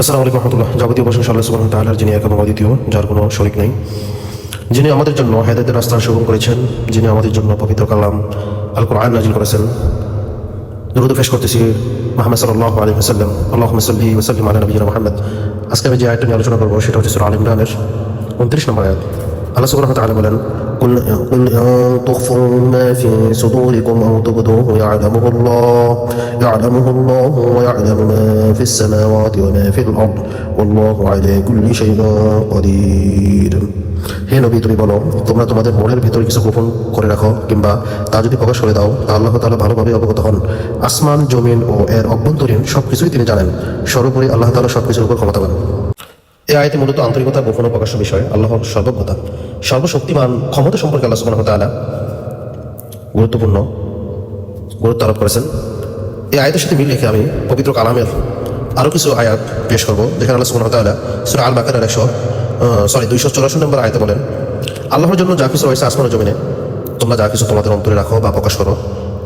আসসালামু আলাইকুম রহমতুল্লাহ। যাবতীয় প্রশংসা আল্লাহ সুবহানাহু তাআলার, যিনি এক এবং অদ্বিতীয় যার কোনো শরিক নেই, যিনি আমাদের জন্য হেদায়েতের রাস্তা সুগম করেছেন, যিনি আমাদের জন্য পবিত্র কালাম আল কোরআন নাজিল করেছেন। দরুদ পেশ করতেছি মোহাম্মদ সাল্লাল্লাহু আলাইহি ওয়াসাল্লাম। আল্লাহুম্মা সাল্লি ওয়া সাল্লিম আলা নবিয়িনা মুহাম্মদ। আজকে আমি যে আয়াতটা নিয়ে আলোচনা করব, সেটা হচ্ছে সূরা আল ইমরানের 29 নম্বর আয়াত। আল্লাহ সুবহানাহু ওয়া তাআলা বলেন قل قل إن تخفوا ما في صدوركم أو تبدوه يعلمه الله يعلمه الله ويعلم ما في السماوات وما في الأرض والله على كل شيء قدير হে নবী তুমি বলো তোমরা তোমাদের মনের ভিতরে কিছু গোপন করে রাখো কিংবা তা যদি প্রকাশ করে দাও তা আল্লাহ তাআলা ভালোভাবে অবগত হন আসমান জমিন ও এর অভ্যন্তরীণ সবকিছুই তিনি জানেন সর্বোপরি আল্লাহ তাআলা সবকিছুর উপর ক্ষমতাবান এই আয়তে মূলত আন্তরিকতা গোপন ও প্রকাশ্য বিষয় আল্লাহর সর্বজ্ঞতা সর্বশক্তিমান ক্ষমতা সম্পর্কে আল্লাহ সুবহানাহু ওয়া তাআলা গুরুত্বপূর্ণ গুরুত্ব আরোপ করেছেন। এই আয়াতের সাথে মিল রেখে আমি পবিত্র কালামের আরও কিছু আয়াত পেশ করব। যেখানে আল্লাহ সুবহানাহু ওয়া তাআলা সূরা আল বাকারার একশো সরি দুইশো চৌরাশি নম্বর আয়াতে বলেন, আল্লাহর জন্য যা কিছু রয়েছে আসমান ও জমিনে, তোমরা যা কিছু তোমাদের অন্তরে রাখো বা প্রকাশ করো,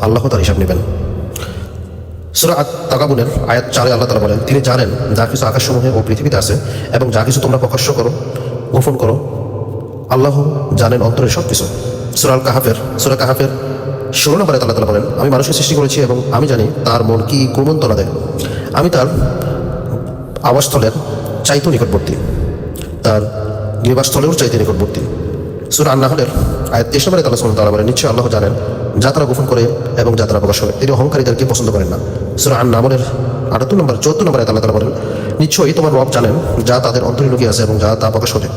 আল্লাহ তার হিসাব নেবেন। সুরা তাকাবুনের আয়াত চারে আল্লাহ তালা বলেন, তিনি জানেন যা কিছু আকাশসমূহে ও পৃথিবীতে আছে এবং যা কিছু তোমরা প্রকাশ্য করো, গোপন করো আল্লাহ জানেন অন্তরের সব কিছু সুরাল কাহাফের সুরা কাহাফের ষোলো নম্বরে আল্লাহ তালা বলেন, আমি মানুষকে সৃষ্টি করেছি এবং আমি জানি তার মন কি কুমন্তনা দেয়। আমি তার আবাসস্থলের চাইতে নিকটবর্তী। তার নিবাসস্থলেও চাইতে নিকটবর্তী। সুরা আন্না হলের আয়াত তেইশ নম্বরে তালা সুলতান তালা বলেন নিশ্চয় আল্লাহ জানেন যা তারা গোপন করে এবং যা তারা প্রকাশ করে। তিনি অহংকারীদেরকে পছন্দ করেন না। সুরা আন্না আমলের আটাত্তর নম্বর চৌদ্দ নম্বরে তালা তালা বলেন, নিশ্চয়ই তোমার রব জানেন যা তাদের অন্তরে লুকিয়ে আছে এবং যা তা প্রকাশ করে।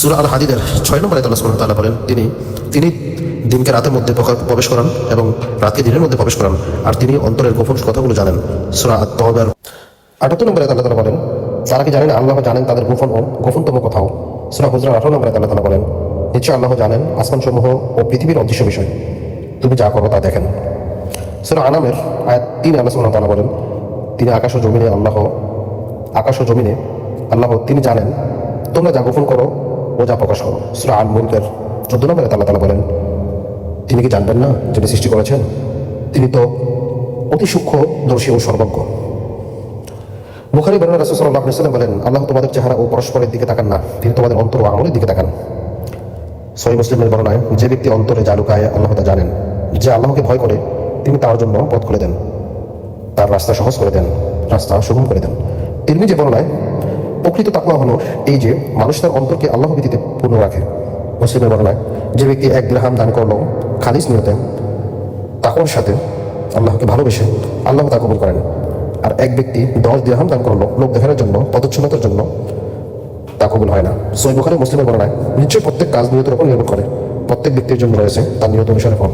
সুরা আল হাদিদের ছয় নম্বরে তাল্লাহ ওয়া তাআলা বলেন, তিনি তিনি দিনকে রাতের মধ্যে প্রবেশ করান এবং রাতকে দিনের মধ্যে প্রবেশ করান। আর তিনি অন্তরের গোপন কথাগুলো জানেন। সুরা আত্মহবের আটাত্তর নম্বরে তাল্লাহ তালা বলেন তারা কি জানেন, আল্লাহ জানেন তাদের গোপন ও গোপনতম কথাও। সুরা হুজরা আঠারো নম্বরে তাল্লাহ তালা বলেন নিশ্চয় আল্লাহ জানেন আসমানসমূহ ও পৃথিবীর অদৃশ্য বিষয়। তুমি যা করো তা দেখেন। সুরা আনামের আয়াত তিন আল্লাহ সুবহানাহু ওয়া তাআলা বলেন, তিনি আকাশ ও জমিনে আল্লাহ, আকাশ ও জমিনে আল্লাহ তিনি জানেন, তোমরা যা গোপন করো যা প্রকাশ করো। সুরা আল মুলকের চোদ্দ নম্বরে আল্লাহ তালা বলেন, তিনি কি জানবেন না যিনি সৃষ্টি করেছেন? তিনি তো অতি সূক্ষ্ম দর্শী ও সর্বজ্ঞ। বুখারি বর্ণনা রাসূল ওয়াসাল্লাম বলেন, আল্লাহ তোমাদের চেহারা ও পরস্পরের দিকে তাকান না, তিনি তোমাদের অন্তর ও আমলের দিকে তাকান। সহি মুসলিমের বর্ণনায়, যে ব্যক্তি অন্তরে যা লুকায় আল্লাহ তা জানেন। যে আল্লাহকে ভয় করে, তিনি তার জন্য পথ খুলে দেন। তার রাস্তা সহজ করে দেন, রাস্তা সুগম করে দেন। তিরমি যে বর্ণনায় প্রকৃত তাকওয়া হলো এই যে মানুষ তার অন্তরকে আল্লাহ ভীতিতে পূর্ণ রাখে। মুসলিমের বর্ণনায় যে ব্যক্তি এক দিরহাম দান করল, খালিস নিয়তে, তাকওয়ার সাথে আল্লাহকে ভালোবেসে আল্লাহ তা কবুল করেন। আর এক ব্যক্তি দশ দিরহাম দান করল, লোক দেখানোর জন্য পদচ্ছন্নতার জন্য তা কবুল হয় না। বুখারি মুসলিমের বর্ণনায় নিশ্চয়ই প্রত্যেক কাজ নিয়তের উপর নির্ভর করে। প্রত্যেক ব্যক্তির জন্য রয়েছে তার নিয়ত অনুসারে ফল।